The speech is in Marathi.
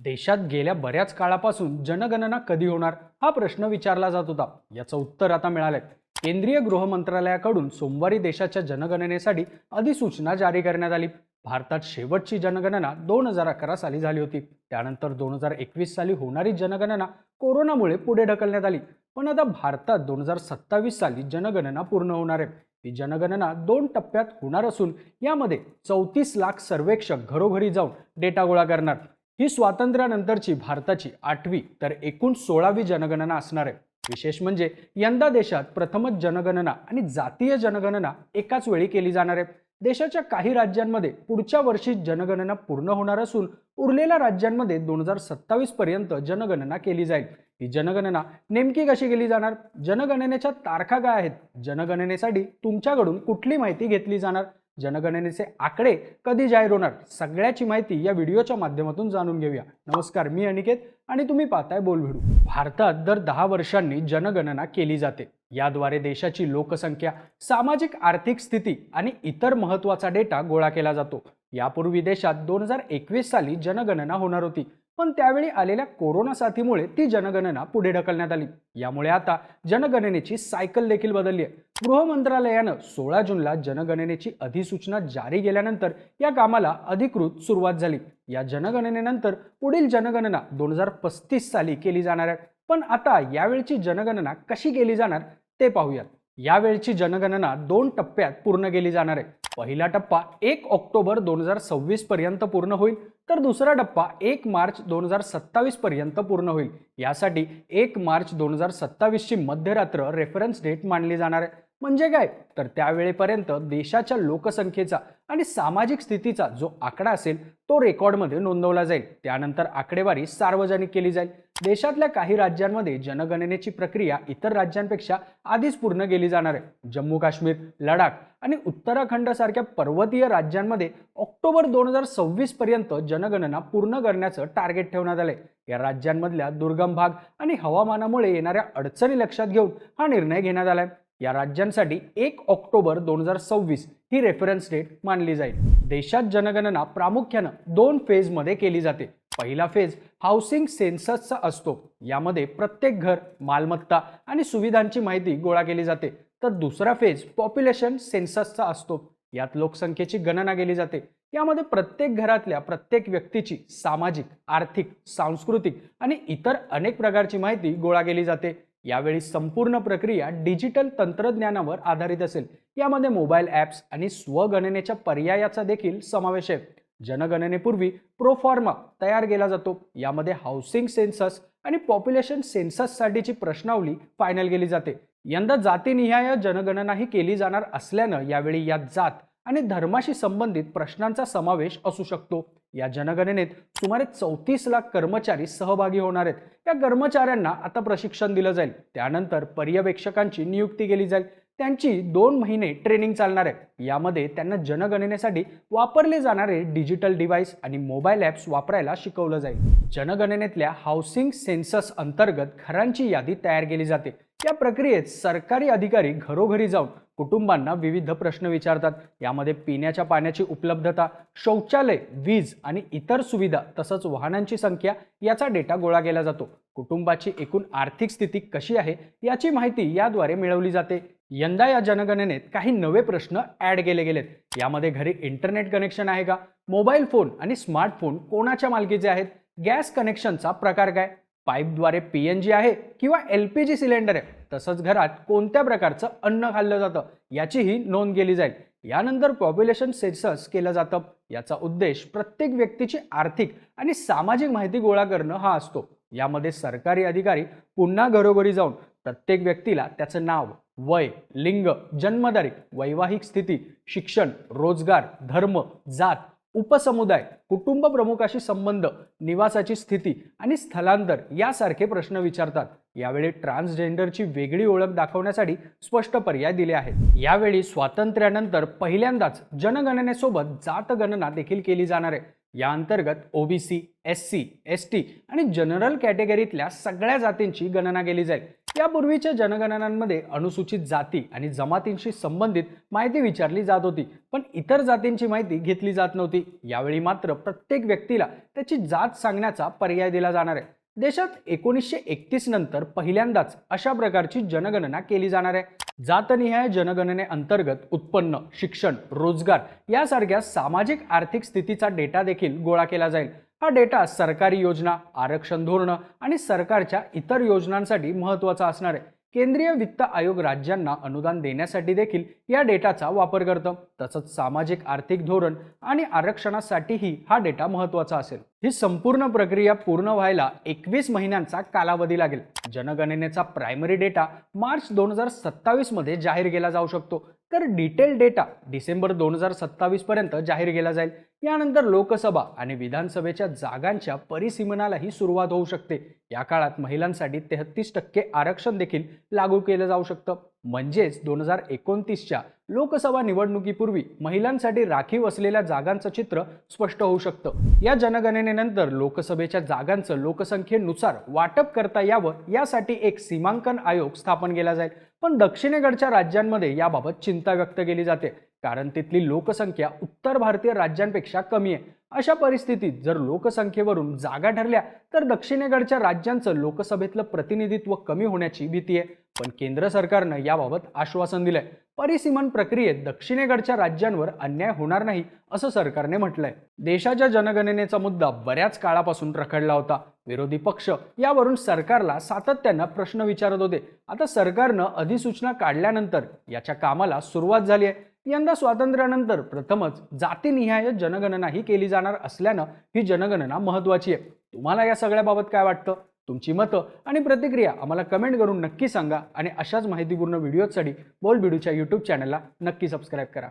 देशात गेल्या बऱ्याच काळापासून जनगणना कधी होणार हा प्रश्न विचारला जात होता. याचं उत्तर आता मिळालंय. केंद्रीय गृह मंत्रालयाकडून सोमवारी देशाच्या जनगणनेसाठी अधिसूचना जारी करण्यात आली. भारतात शेवटची जनगणना दोन हजार अकरा साली झाली होती. त्यानंतर दोन हजार एकवीस साली होणारी जनगणना कोरोनामुळे पुढे ढकलण्यात आली. पण आता भारतात दोन हजार सत्तावीस साली जनगणना पूर्ण होणार आहे. ही जनगणना दोन टप्प्यात होणार असून यामध्ये चौतीस लाख सर्वेक्षक घरोघरी जाऊन डेटा गोळा करणार. ही स्वातंत्र्यानंतरची भारताची आठवी तर एकूण सोळावी जनगणना असणार आहे. विशेष म्हणजे यंदा देशात प्रथमच जनगणना आणि जातीय जनगणना एकाच वेळी केली जाणार आहे. देशाच्या काही राज्यांमध्ये पुढच्या वर्षी जनगणना पूर्ण होणार असून उरलेल्या राज्यांमध्ये दोन हजार सत्तावीस पर्यंत जनगणना केली जाईल. ही जनगणना नेमकी कशी केली जाणार? जनगणनेच्या तारखा काय आहेत? जनगणनेसाठी तुमच्याकडून कुठली माहिती घेतली जाणार? जनगणनेचे आकडे कधी जाहीर होणार? सगळ्याची माहिती या व्हिडिओच्या माध्यमातून जाणून घेऊया. नमस्कार मी अनिकेत आणि तुम्ही पाहताय बोलभिडू भारतात दर दहा वर्षांनी जनगणना केली जाते. याद्वारे देशाची लोकसंख्या सामाजिक आर्थिक स्थिती आणि इतर महत्त्वाचा डेटा गोळा केला जातो. यापूर्वी देशात दोन हजार एकवीस साली जनगणना होणार होती. पण त्यावेळी आलेल्या कोरोना साथीमुळे ती जनगणना पुढे ढकलण्यात आली. यामुळे आता जनगणनेची सायकल देखील बदलली आहे. गृह मंत्रालयानं सोळा जूनला जनगणनेची अधिसूचना जारी केल्यानंतर या कामाला अधिकृत सुरुवात झाली. या जनगणनेनंतर पुढील जनगणना दोन हजार पस्तीस साली केली जाणार आहे. पण आता यावेळची जनगणना कशी केली जाणार ते पाहूयात. यावेळची जनगणना दोन टप्प्यात पूर्ण केली जाणार आहे. पहिला टप्पा एक ऑक्टोबर दोन हजार सव्वीस पर्यंत पूर्ण होईल तर दुसरा टप्पा एक मार्च दोन हजार सत्तावीस पर्यंत पूर्ण होईल. यासाठी एक मार्च दोन हजार सत्तावीसची मध्यरात्र रेफरन्स डेट मानली जाणार आहे. म्हणजे काय? तर त्यावेळेपर्यंत देशाच्या लोकसंख्येचा आणि सामाजिक स्थितीचा जो आकडा असेल तो रेकॉर्डमध्ये नोंदवला जाईल. त्यानंतर आकडेवारी सार्वजनिक केली जाईल. देशातल्या काही राज्यांमध्ये जनगणनेची प्रक्रिया इतर राज्यांपेक्षा आधीच पूर्ण केली जाणार आहे. जम्मू काश्मीर लडाख आणि उत्तराखंड सारख्या पर्वतीय राज्यांमध्ये ऑक्टोबर दोन हजार सव्वीस पर्यंत जनगणना पूर्ण करण्याचं टार्गेट ठेवण्यात आलंय. या राज्यांमधल्या दुर्गम भाग आणि हवामानामुळे येणाऱ्या अडचणी लक्षात घेऊन हा निर्णय घेण्यात आलाय. या राज्यांसाठी एक ऑक्टोबर दोन हजार सव्वीस ही रेफरन्स डेट मानली जाईल. देशात जनगणना प्रामुख्यानं दोन फेजमध्ये केली जाते. पहिला फेज हाऊसिंग सेन्ससचा असतो. यामध्ये प्रत्येक घर मालमत्ता आणि सुविधांची माहिती गोळा केली जाते. तर दुसरा फेज पॉप्युलेशन सेन्ससचा असतो. यात लोकसंख्येची गणना केली जाते. यामध्ये प्रत्येक घरातल्या प्रत्येक व्यक्तीची सामाजिक आर्थिक सांस्कृतिक आणि इतर अनेक प्रकारची माहिती गोळा केली जाते. यावेळी संपूर्ण प्रक्रिया डिजिटल तंत्रज्ञानावर आधारित असेल. यामध्ये मोबाईल ॲप्स आणि स्वगणनेच्या पर्यायाचा देखील समावेश आहे. जनगणनेपूर्वी प्रोफॉर्मा तयार केला जातो. यामध्ये हाऊसिंग सेन्सस आणि पॉप्युलेशन सेन्सससाठीची प्रश्नावली फायनल केली जाते. यंदा जातीनिहाय जनगणनाही केली जाणार असल्यानं यावेळी यात जात आणि धर्माशी संबंधित प्रश्नांचा समावेश असू शकतो. या जनगणनेत सुमारे चौतीस लाख कर्मचारी सहभागी होणार आहेत. या कर्मचाऱ्यांना आता प्रशिक्षण दिलं जाईल. त्यानंतर पर्यवेक्षकांची नियुक्ती केली जाईल. त्यांची दोन महिने ट्रेनिंग चालणार आहे यामध्ये त्यांना जनगणनेसाठी वापरले जाणारे डिजिटल डिव्हाइस आणि मोबाईल ॲप्स वापरायला शिकवलं जाईल. जनगणनेतल्या हाऊसिंग सेन्सस अंतर्गत घरांची यादी तयार केली जाते. या प्रक्रियेत सरकारी अधिकारी घरोघरी जाऊन कुटुंबांना विविध प्रश्न विचारतात. यामध्ये पिण्याच्या पाण्याची उपलब्धता शौचालय वीज आणि इतर सुविधा तसंच वाहनांची संख्या याचा डेटा गोळा केला जातो. कुटुंबाची एकूण आर्थिक स्थिती कशी आहे याची माहिती याद्वारे मिळवली जाते. यंदा या जनगणनेत काही नवे प्रश्न ऍड केले गेलेत. यामध्ये घरी इंटरनेट कनेक्शन आहे का? मोबाईल फोन आणि स्मार्टफोन कोणाच्या मालकीचे आहेत? गॅस कनेक्शनचा प्रकार काय? पाईपद्वारे पी एन जी आहे किंवा एल पी जी सिलेंडर आहे तसंच घरात कोणत्या प्रकारचं अन्न खाल्लं जातं याचीही नोंद केली जाईल. यानंतर पॉप्युलेशन सेन्सस केलं जातं. याचा उद्देश प्रत्येक व्यक्तीची आर्थिक आणि सामाजिक माहिती गोळा करणं हा असतो. यामध्ये सरकारी अधिकारी पुन्हा घरोघरी जाऊन प्रत्येक व्यक्तीला त्याचं नाव वय लिंग जन्मतारीख वैवाहिक स्थिती शिक्षण रोजगार धर्म जात उपसमुदाय कुटुंब प्रमुखाशी संबंध निवासाची स्थिती आणि स्थलांतर यासारखे प्रश्न विचारतात. यावेळी ट्रान्सजेंडरची वेगळी ओळख दाखवण्यासाठी स्पष्ट पर्याय दिले आहेत. यावेळी स्वातंत्र्यानंतर पहिल्यांदाच जनगणनेसोबत जातगणना देखील केली जाणार आहे. या अंतर्गत OBC S C S T आणि जनरल कॅटेगरीतल्या सगळ्या जातींची गणना केली जाईल. यापूर्वीच्या जनगणनांमध्ये अनुसूचित जाती आणि जमातींशी संबंधित माहिती विचारली जात होती पण इतर जातींची माहिती घेतली जात नव्हती. यावेळी मात्र प्रत्येक व्यक्तीला त्याची जात सांगण्याचा पर्याय दिला जाणार आहे. देशात एकोणीसशे एकतीस नंतर पहिल्यांदाच अशा प्रकारची जनगणना केली जाणार आहे. जातनिहाय जनगणनेअंतर्गत उत्पन्न शिक्षण रोजगार यासारख्या सामाजिक आर्थिक स्थितीचा डेटा देखील गोळा केला जाईल. हा डेटा सरकारी योजना आरक्षण धोरणं आणि सरकारच्या इतर योजनांसाठी महत्त्वाचा असणार आहे. केंद्रीय वित्त आयोग राज्यांना अनुदान देण्यासाठी देखील या डेटाचा वापर करतं. तसंच सामाजिक आर्थिक धोरण आणि आरक्षणासाठीही हा डेटा महत्त्वाचा असेल. ही संपूर्ण प्रक्रिया पूर्ण व्हायला एकवीस महिन्यांचा कालावधी लागेल. जनगणनेचा प्रायमरी डेटा मार्च दोन हजार सत्तावीसमध्ये जाहीर केला जाऊ शकतो. तर डिटेल डेटा डिसेंबर दोन हजार सत्तावीसपर्यंत जाहीर केला जाईल. यानंतर लोकसभा आणि विधानसभेच्या जागांच्या परिसीमनालाही सुरुवात होऊ शकते. या काळात महिलांसाठी तेहतीस टक्के आरक्षण देखील लागू केलं जाऊ शकतं. म्हणजेच दोन हजार एकोणतीसच्या लोकसभा निवडणुकीपूर्वी महिलांसाठी राखीव असलेल्या जागांचं चित्र स्पष्ट होऊ शकतं. या जनगणनेनंतर लोकसभेच्या जागांचं लोकसंख्येनुसार वाटप करता यावं यासाठी एक सीमांकन आयोग स्थापन केला जाईल. पण दक्षिणेकडच्या राज्यांमध्ये याबाबत चिंता व्यक्त केली जाते. कारण तिथली लोकसंख्या उत्तर भारतीय राज्यांपेक्षा कमी आहे. अशा परिस्थितीत जर लोकसंख्येवरून जागा ठरल्या तर दक्षिणेकडच्या राज्यांचं लोकसभेतलं प्रतिनिधित्व कमी होण्याची भीती आहे. पण केंद्र सरकारनं याबाबत आश्वासन दिलंय. परिसीमन प्रक्रियेत दक्षिणेकडच्या राज्यांवर अन्याय होणार नाही असं सरकारने म्हटलंय. देशाच्या जनगणनेचा मुद्दा बऱ्याच काळापासून रखडला होता. विरोधी पक्ष यावरून सरकारला सातत्यानं प्रश्न विचारत होते. आता सरकारनं अधिसूचना काढल्यानंतर याच्या कामाला सुरुवात झाली आहे. यंदा स्वातंत्र्यानंतर प्रथमच जातीनिहाय जनगणना ही केली जाणार असल्यानं ही जनगणना महत्त्वाची आहे. तुम्हाला या सगळ्याबाबत काय वाटतं? तुमची मतं आणि प्रतिक्रिया आम्हाला कमेंट करून नक्की सांगा आणि अशाच माहितीपूर्ण व्हिडिओजसाठी बोल बिडूच्या यूट्यूब चॅनलला नक्की सबस्क्राईब करा.